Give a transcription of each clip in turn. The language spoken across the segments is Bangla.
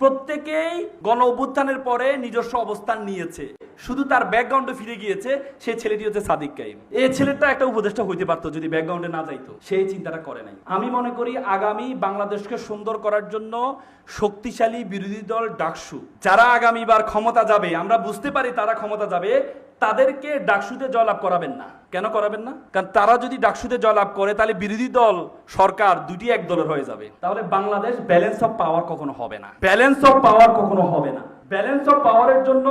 প্রত্যেকেই গণ অভ্যুত্থানের পরে নিজস্ব অবস্থান নিয়েছে। শুধু তার ব্যাকগ্রাউন্ডে ফিরে গিয়েছে, সেই ছেলেটি হচ্ছে সাদিক কাইম। এই ছেলেটা একটা উপদেষ্টা হইতে পারতো যদি ব্যাকগ্রাউন্ডে না যাইতো। সেই চিন্তাটা করে নাই। আমি মনে করি আগামী বাংলাদেশকে সুন্দর করার জন্য শক্তিশালী বিরোধী দল ডাকসু। যারা আগামীবার ক্ষমতা যাবে, আমরা বুঝতে পারি তারা ক্ষমতা যাবে তাদেরকে ডাকসুতে জয়লাভ করাবেন না। কেন করাবেন না? কারণ তারা যদি ডাকসুতে জয়লাভ করে, তাহলে বিরোধী দল, সরকার দুটি এক দলের হয়ে যাবে। তাহলে বাংলাদেশ ব্যালেন্স অফ পাওয়ার কখনো হবে না। ব্যালেন্স অফ পাওয়ার কখনো হবে না। ব্যালেন্স অফ পাওয়ারের জন্য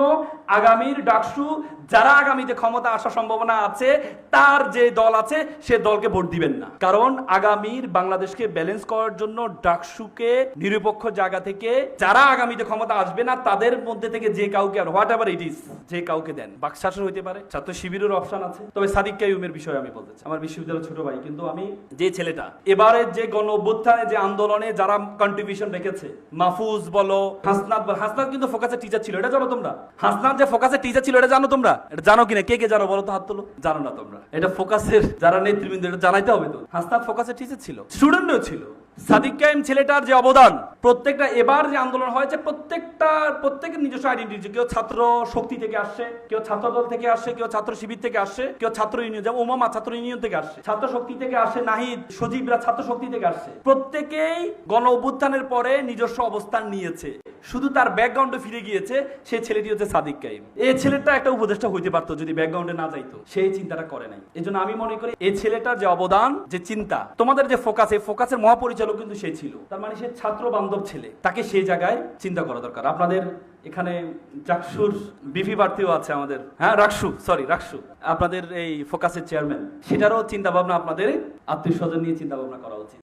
আগামীর ডাকসু, যারা আগামীতে ক্ষমতা আসার সম্ভাবনা আছে, তার যে দল আছে, সে দলকে ভোট দিবেন না। কারণ আগামীর বাংলাদেশকে ব্যালেন্স করার জন্য ডাকসুকে নিরপেক্ষ জায়গা থেকে যারা আগামীতে ক্ষমতা আসবে না, তাদের মধ্যে থেকে যে কাউকে আর হোয়াট এভার ইট ইস যে কাউকে দেন। বাকশাসন হইতে পারে, ছাত্র শিবিরের অপশন আছে। তবে সাদিক কাইমের বিষয়ে আমি বলতে চাই। আমার বিশ্ববিদ্যালয়ের ছোট ভাই, কিন্তু আমি যে ছেলেটা, এবারে যে গণ অভ্যুত্থানে যে আন্দোলনে যারা কন্ট্রিবিউশন রেখেছে, মাহফুজ বলো, হাসনাত বলো, হাসনাত কিন্তু ফোকাসের টিচার ছিল, এটা জানো তোমরা? হাসনাত যে ফোকাসে টিচার ছিল, এটা জানো তোমরা? এটা জানো কিনা? কে কে জানো? বলো তো হাত তোলো। জানো না তোমরা। এটা ফোকাসের যারা নেতৃবৃন্দ, এটা জানাইতে হবে তো। হাসনাত ফোকাসে টিচার ছিল। স্টুডেন্টও ছিল। সাদিক কাইম ছেলেটার যে অবদান প্রত্যেকটা, এবার যে আন্দোলন হয়েছে, প্রত্যেকটা, প্রত্যেকের নিজস্ব আইডেন্টিটি কেউ ছাত্র শক্তি থেকে আসছে কেউ ছাত্র দল থেকে আসছে কেউ ছাত্র শিবির থেকে আসছে কেউ ছাত্র ইউনিয়ন, যেমন ওমামা ছাত্র ইউনিয়ন থেকে আসছে ছাত্র শক্তি থেকে আসে, নাহিদ, সজীবরা ছাত্র শক্তি থেকে আসছে প্রত্যেকেই গণ অভ্যুত্থানের পরে নিজস্ব অবস্থান নিয়েছে। শুধু তার ব্যাকগ্রাউন্ডে ফিরে গিয়েছে, সেই ছেলেটি হচ্ছে সাদিক কাইম। এই ছেলেটা একটা উপদেষ্টা হইতে পারতো, যদি ব্যাকগ্রাউন্ডে না যাইতো। সেই চিন্তাটা করে নাই। এই আমি মনে করি এই ছেলেটার যে অবদান, যে চিন্তা, তোমাদের যে ফোকাস এই ফোকাসের মহাপরিচালক কিন্তু সে ছিল। তার মানে সে ছাত্র বান্ধব ছেলে, তাকে সেই জায়গায় চিন্তা করা দরকার। আপনাদের এখানে চাকসুর বিপি প্রার্থীও আছে আমাদের। হ্যাঁ রাখসু সরি রাখসু আপনাদের এই ফোকাসের চেয়ারম্যান সেটারও চিন্তা ভাবনা আপনাদের আত্মীয় স্বজন নিয়ে চিন্তা ভাবনা করা উচিত।